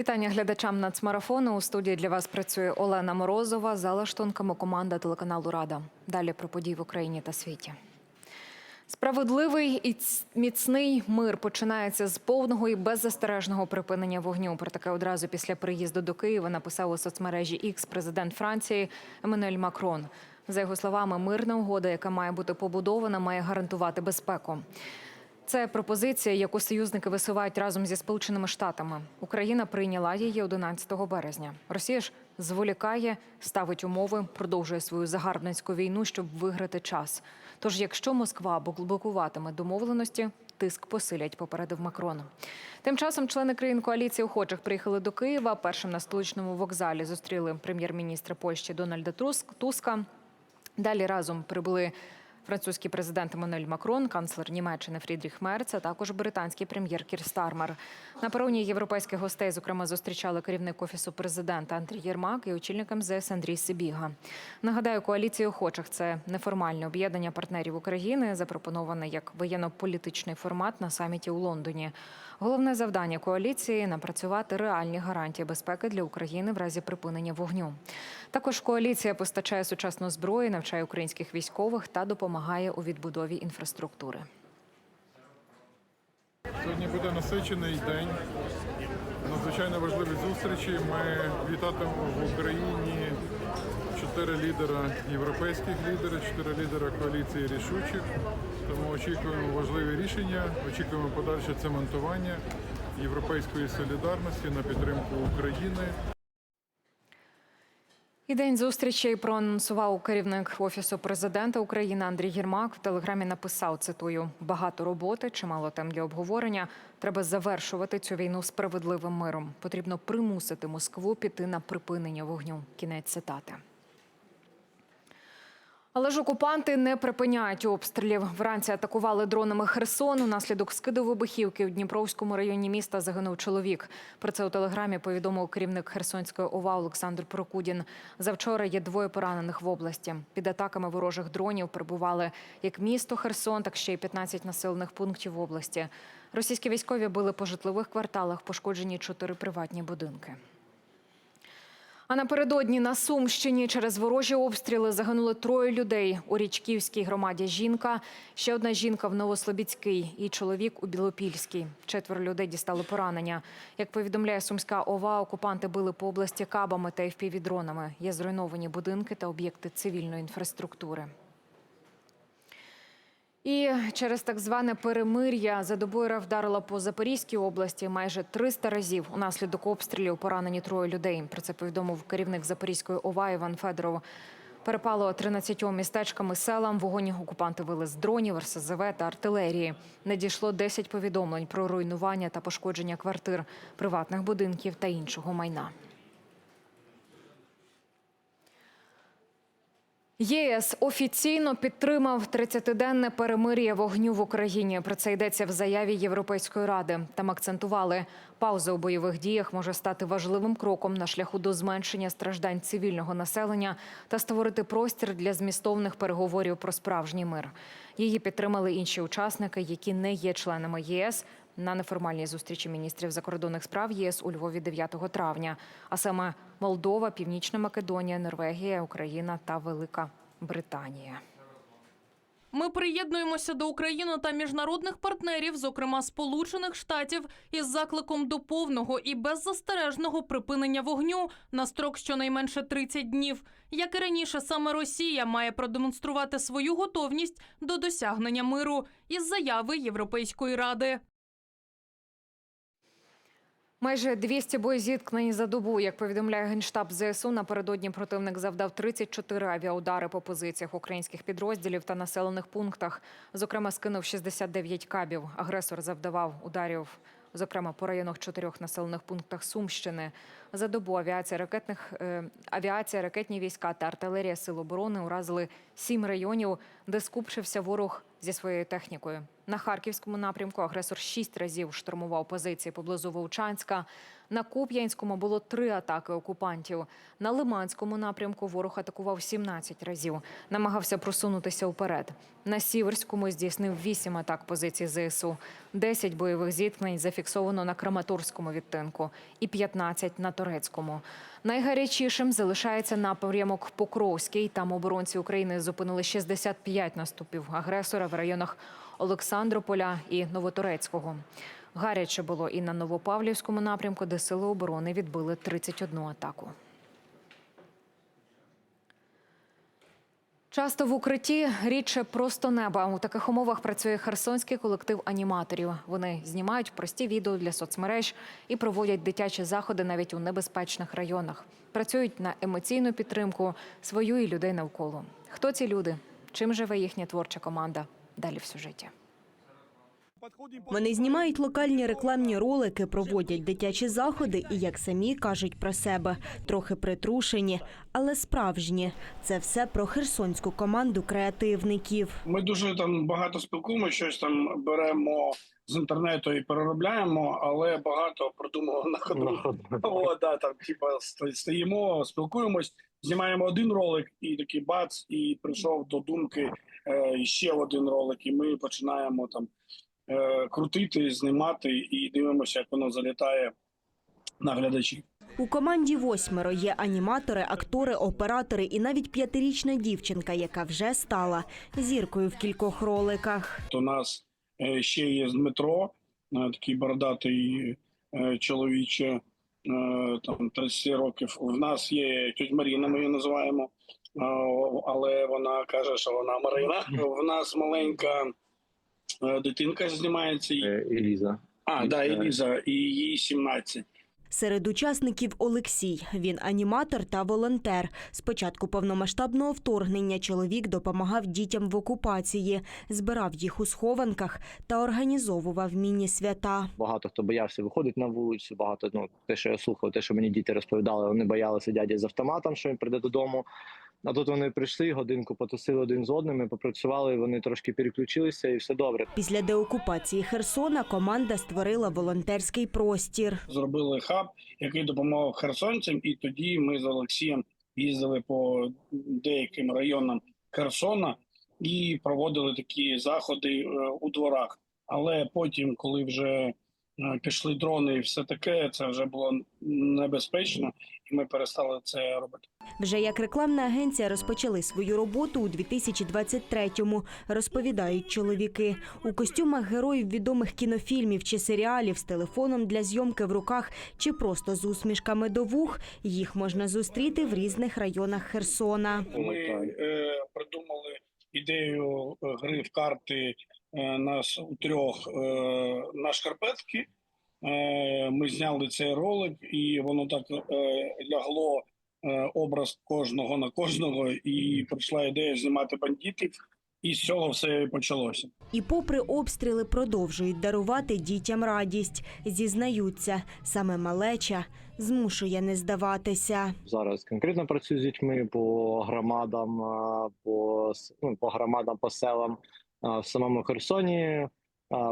Вітання глядачам нацмарафону. У студії для вас працює Олена Морозова. За лаштунками команда телеканалу Рада. Далі про події в Україні та світі. Справедливий і міцний мир починається з повного і беззастережного припинення вогню. Про таке одразу після приїзду до Києва написав у соцмережі X президент Франції Еммануель Макрон. За його словами, мирна угода, яка має бути побудована, має гарантувати безпеку. Це пропозиція, яку союзники висувають разом зі Сполученими Штатами. Україна прийняла її 11 березня. Росія ж зволікає, ставить умови, продовжує свою загарбницьку війну, щоб виграти час. Тож, якщо Москва блокуватиме домовленості, тиск посилять, попередив Макрон. Тим часом члени країн коаліції охочих приїхали до Києва. Першим на столичному вокзалі зустріли прем'єр-міністра Польщі Дональда Туска. Далі разом прибули французький президент Еммануель Макрон, канцлер Німеччини Фрідріх Мерц, а також британський прем'єр Кір Стармер. На пероні європейських гостей, зокрема, зустрічали керівник офісу президента Андрій Єрмак і очільник МЗС Андрій Сибіга. Нагадаю, коаліція охочих це неформальне об'єднання партнерів України, запропоноване як воєнно-політичний формат на саміті у Лондоні. Головне завдання коаліції напрацювати реальні гарантії безпеки для України в разі припинення вогню. Також коаліція постачає сучасну зброю, навчає українських військових та допомагає у відбудові інфраструктури. Сьогодні буде насичений день. Надзвичайно важливі зустрічі. Ми вітатимемо в Україні чотири лідера європейських лідерів, чотири лідера коаліції рішучих. Тому очікуємо важливі рішення, очікуємо подальше цементування європейської солідарності на підтримку України. І день зустрічей проанонсував керівник офісу президента України Андрій Єрмак. В телеграмі написав цитую: багато роботи, чимало тем для обговорення. Треба завершувати цю війну справедливим миром. Потрібно примусити Москву піти на припинення вогню. Кінець цитати. Але ж окупанти не припиняють обстрілів. Вранці атакували дронами Херсон. Унаслідок скиду вибухівки у Дніпровському районі міста загинув чоловік. Про це у телеграмі повідомив керівник Херсонської ОВА Олександр Прокудін. Завчора є двоє поранених в області. Під атаками ворожих дронів перебували як місто Херсон, так ще й 15 населених пунктів області. Російські військові били по житлових кварталах, пошкоджені чотири приватні будинки. А напередодні на Сумщині через ворожі обстріли загинули троє людей. У Річківській громаді жінка, ще одна жінка в Новослобідській і чоловік у Білопільській. Четверо людей дістали поранення. Як повідомляє Сумська ОВА, окупанти били по області кабами та FPV-дронами. Є зруйновані будинки та об'єкти цивільної інфраструктури. І через так зване перемир'я за добою вдарила по Запорізькій області майже 300 разів. Унаслідок обстрілів поранені троє людей. Про це повідомив керівник Запорізької ОВА Іван Федоров. Перепало 13 містечками селам. Вогонь окупанти вели з дронів, РСЗВ та артилерії. Надійшло 10 повідомлень про руйнування та пошкодження квартир, приватних будинків та іншого майна. ЄС офіційно підтримав 30-денне перемир'я вогню в Україні. Про це йдеться в заяві Європейської ради. Там акцентували, пауза у бойових діях може стати важливим кроком на шляху до зменшення страждань цивільного населення та створити простір для змістовних переговорів про справжній мир. Її підтримали інші учасники, які не є членами ЄС. На неформальній зустрічі міністрів закордонних справ ЄС у Львові 9 травня, а саме Молдова, Північна Македонія, Норвегія, Україна та Велика Британія. Ми приєднуємося до України та міжнародних партнерів, зокрема Сполучених Штатів, із закликом до повного і беззастережного припинення вогню на строк щонайменше 30 днів. Як і раніше, саме Росія має продемонструвати свою готовність до досягнення миру із заяви Європейської ради. Майже 200 боєзіткнень за добу, як повідомляє генштаб ЗСУ, напередодні противник завдав 34 авіаудари по позиціях українських підрозділів та населених пунктах. Зокрема, скинув 69 кабів. Агресор завдавав ударів, зокрема по районах чотирьох населених пунктах Сумщини. За добу авіація ракетних е, авіація, ракетні війська та артилерія сил оборони уразили сім районів, де скупчився ворог зі своєю технікою. На харківському напрямку агресор шість разів штурмував позиції поблизу Вовчанська. На Куп'янському було три атаки окупантів. На Лиманському напрямку ворог атакував 17 разів, намагався просунутися вперед. На Сіверському здійснив 8 атак позицій ЗСУ. 10 бойових зіткнень зафіксовано на Краматорському відтинку і 15 на Торецькому. Найгарячішим залишається напрямок Покровський. Там оборонці України зупинили 65 наступів агресора в районах Олександрополя і Новоторецького. Гаряче було і на Новопавлівському напрямку, де сили оборони відбили 31 атаку. Часто в укритті рідше просто неба. У таких умовах працює херсонський колектив аніматорів. Вони знімають прості відео для соцмереж і проводять дитячі заходи навіть у небезпечних районах. Працюють на емоційну підтримку свою і людей навколо. Хто ці люди? Чим живе їхня творча команда? Далі в сюжеті. Вони знімають локальні рекламні ролики, проводять дитячі заходи і, як самі кажуть про себе, трохи притрушені, але справжні. Це все про херсонську команду креативників. Ми дуже там багато спілкуємося, щось там беремо з інтернету і переробляємо, але багато продумував на ходу. О, да, там, типа, ст- стоїмо, спілкуємось, знімаємо один ролик, і такий бац, і прийшов до думки е, ще один ролик, і ми починаємо там крутити, знімати і дивимося, як воно залітає на глядачів. У команді восьмеро є аніматори, актори, оператори і навіть п'ятирічна дівчинка, яка вже стала зіркою в кількох роликах. У нас е, ще є Дмитро, е, такий бородатий е, чоловіче, е, там 30 років. В нас є тють Маріна, ми її називаємо, е, але вона каже, що вона Марина. В нас маленька е, дитинка знімається. Е, Еліза. А, да, Еліза, і їй 17. Серед учасників Олексій. Він аніматор та волонтер. З початку повномасштабного вторгнення чоловік допомагав дітям в окупації, збирав їх у схованках та організовував міні-свята. Багато хто боявся виходити на вулицю. Багато ну те, що я слухав, те, що мені діти розповідали, вони боялися дяді з автоматом, що він прийде додому. А тут вони прийшли, годинку потусили один з одним, попрацювали. Вони трошки переключилися, і все добре. Після деокупації Херсона команда створила волонтерський простір. Зробили хаб, який допомагав херсонцям, і тоді ми з Олексієм їздили по деяким районам Херсона і проводили такі заходи е, у дворах. Але потім, коли вже пішли дрони і все таке, це вже було небезпечно, і ми перестали це робити. Вже як рекламна агенція розпочали свою роботу у 2023-му, розповідають чоловіки. У костюмах героїв відомих кінофільмів чи серіалів з телефоном для зйомки в руках чи просто з усмішками до вух їх можна зустріти в різних районах Херсона. Ми е, придумали ідею е, гри в карти е, нас у трьох е, на шкарпетки. Е, ми зняли цей ролик, і воно так е, лягло е, образ кожного на кожного, і прийшла ідея знімати бандитів. І з цього все і почалося. І попри обстріли продовжують дарувати дітям радість. Зізнаються, саме малеча змушує не здаватися. Зараз конкретно працюю з дітьми по громадам, по ну, по громадам, по селам в самому Херсоні.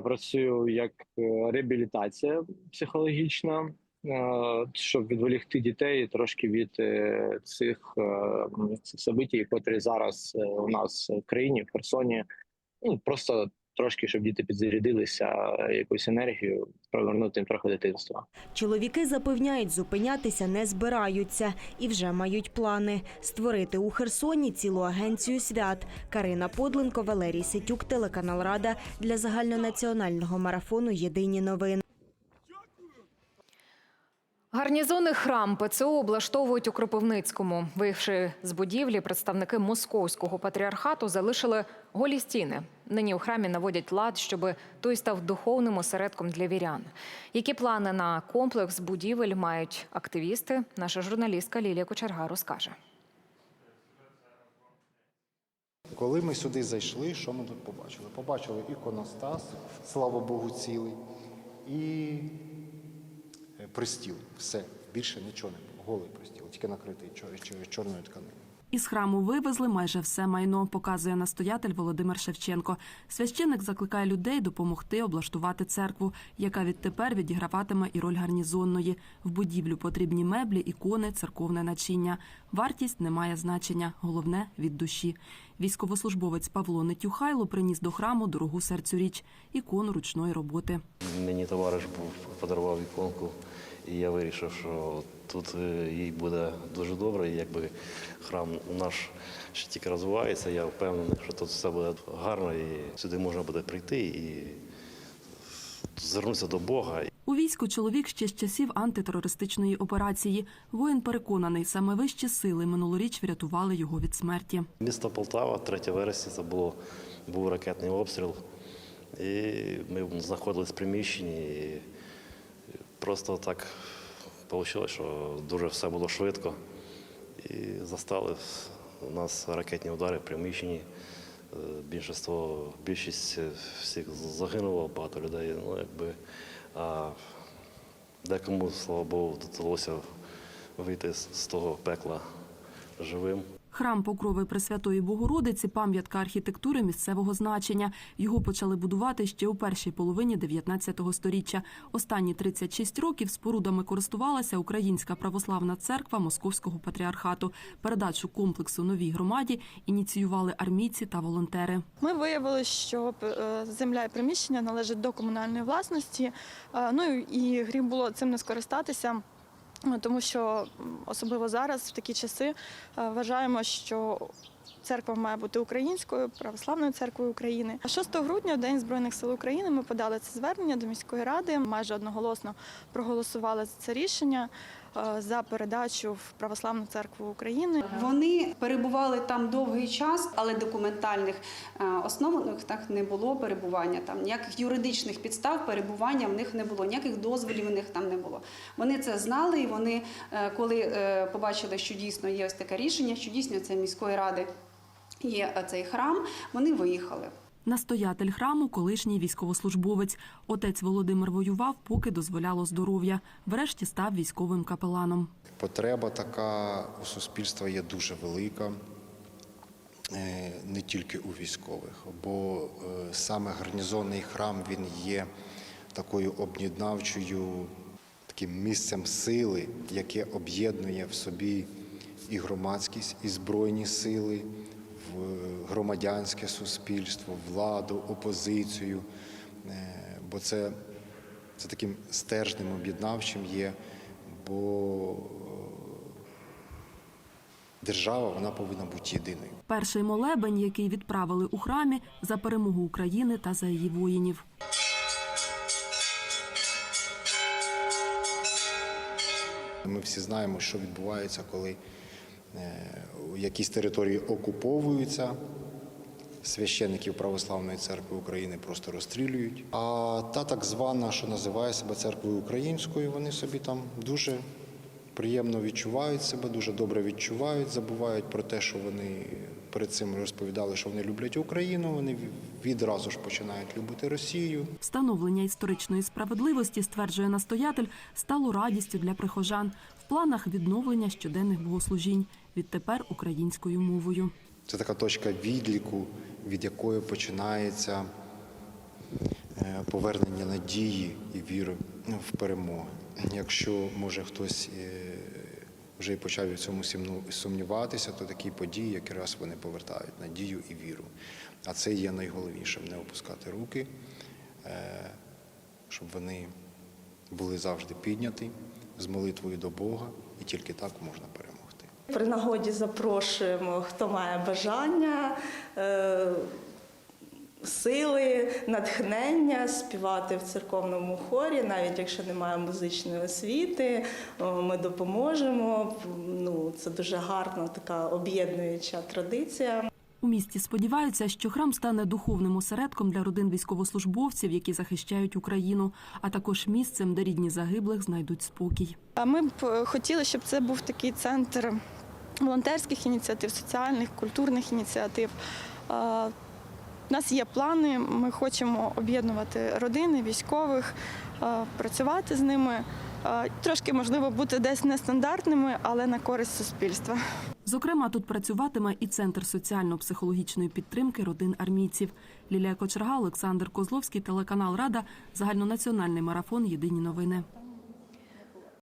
Працюю як е, реабілітація психологічна, щоб відволікти дітей трошки від е, цих, е, цих котрі зараз у нас в країні, в Херсоні. Ну просто трошки, щоб діти підзарядилися якусь енергію, повернути їм трохи дитинства. Чоловіки запевняють, зупинятися не збираються і вже мають плани створити у Херсоні цілу агенцію свят. Карина Подленко, Валерій Сетюк, телеканал Рада для загальнонаціонального марафону Єдині новини. Гарнізонний храм ПЦУ облаштовують у Кропивницькому. Виїхавши з будівлі, представники московського патріархату залишили голі стіни. Нині у храмі наводять лад, щоб той став духовним осередком для вірян. Які плани на комплекс будівель мають активісти? Наша журналістка Лілія Кочерга розкаже. Коли ми сюди зайшли, що ми тут побачили? Побачили іконостас, слава Богу, цілий, і пристіл. Все, більше нічого не було. Голий пристіл, тільки накритий чор- чор- чорною тканиною. Із храму вивезли майже все майно, показує настоятель Володимир Шевченко. Священник закликає людей допомогти облаштувати церкву, яка відтепер відіграватиме і роль гарнізонної. В будівлю потрібні меблі, ікони, церковне начиння. Вартість не має значення, головне від душі. Військовослужбовець Павло Нетюхайло приніс до храму дорогу серцю річ ікону ручної роботи. Мені товариш був подарував іконку, і я вирішив, що тут е, їй буде дуже добре. І якби храм наш ще тільки розвивається, я впевнений, що тут все буде гарно, і сюди можна буде прийти і звернутися до Бога. У війську чоловік ще з часів антитерористичної операції. Воїн переконаний, саме вищі сили минулоріч врятували його від смерті. Місто Полтава, 3 вересня, це було, був ракетний обстріл. І ми знаходились в приміщенні. І просто так вийшло, що дуже все було швидко. І застали у нас ракетні удари в приміщенні. Е, Більшість, більшість всіх загинуло, багато людей. Ну, якби, а декому, слава Богу, вдалося вийти з того пекла живим. Храм Покрови Пресвятої Богородиці пам'ятка архітектури місцевого значення. Його почали будувати ще у першій половині 19 століття. Останні 36 років спорудами користувалася Українська православна церква Московського патріархату. Передачу комплексу новій громаді ініціювали армійці та волонтери. Ми виявили, що е, земля і приміщення належать до комунальної власності. Е, Ну і гріх було цим не скористатися. Е, Тому що особливо зараз, в такі часи, е, вважаємо, що церква має бути українською, православною церквою України. А 6 грудня, в День Збройних сил України, ми подали це звернення до міської ради. Майже одноголосно проголосували за це рішення за передачу в православну церкву України. Вони перебували там довгий час, але документальних е, основ так не було перебування. Там ніяких юридичних підстав перебування в них не було, ніяких дозволів в них там не було. Вони це знали, і вони, е, коли е, побачили, що дійсно є ось таке рішення, що дійсно це міської ради є е, цей храм, вони виїхали. Настоятель храму колишній військовослужбовець. Отець Володимир воював, поки дозволяло здоров'я. Врешті став військовим капеланом. Потреба така у суспільства є дуже велика, е, не тільки у військових, бо е, саме гарнізонний храм він є такою об'єднавчою таким місцем сили, яке об'єднує в собі і громадськість, і збройні сили, громадянське суспільство, владу, опозицію. Е, Бо це, це таким стержнем об'єднавчим є, бо держава вона повинна бути єдиною. Перший молебень, який відправили у храмі за перемогу України та за її воїнів. Ми всі знаємо, що відбувається, коли е, якісь території окуповуються. Священників Православної церкви України просто розстрілюють. А та так звана, що називає себе церквою українською, вони собі там дуже приємно відчувають себе, дуже добре відчувають, забувають про те, що вони перед цим розповідали, що вони люблять Україну. Вони відразу ж починають любити Росію. Встановлення історичної справедливості, стверджує настоятель, стало радістю для прихожан. Планах відновлення щоденних богослужінь. Відтепер українською мовою. Це така точка відліку, від якої починається е, повернення надії і віри в перемогу. Якщо може хтось е, вже і почав в цьому сумніватися, то такі події якраз вони повертають надію і віру. А це є найголовнішим не опускати руки, е, щоб вони були завжди підняті з молитвою до Бога, і тільки так можна перемогти. При нагоді запрошуємо, хто має бажання, е, сили, натхнення співати в церковному хорі, навіть якщо немає музичної освіти, ми допоможемо. Ну, це дуже гарна така об'єднуюча традиція. У місті сподіваються, що храм стане духовним осередком для родин військовослужбовців, які захищають Україну, а також місцем, де рідні загиблих знайдуть спокій. А ми б е, хотіли, щоб це був такий центр волонтерських ініціатив, соціальних, культурних ініціатив. У нас є плани, ми хочемо об'єднувати родини військових, працювати з ними. Трошки можливо бути десь нестандартними, але на користь суспільства. Зокрема, тут працюватиме і центр соціально-психологічної підтримки родин армійців. Лілія Кочерга, Олександр Козловський, телеканал Рада, загальнонаціональний марафон. Єдині новини.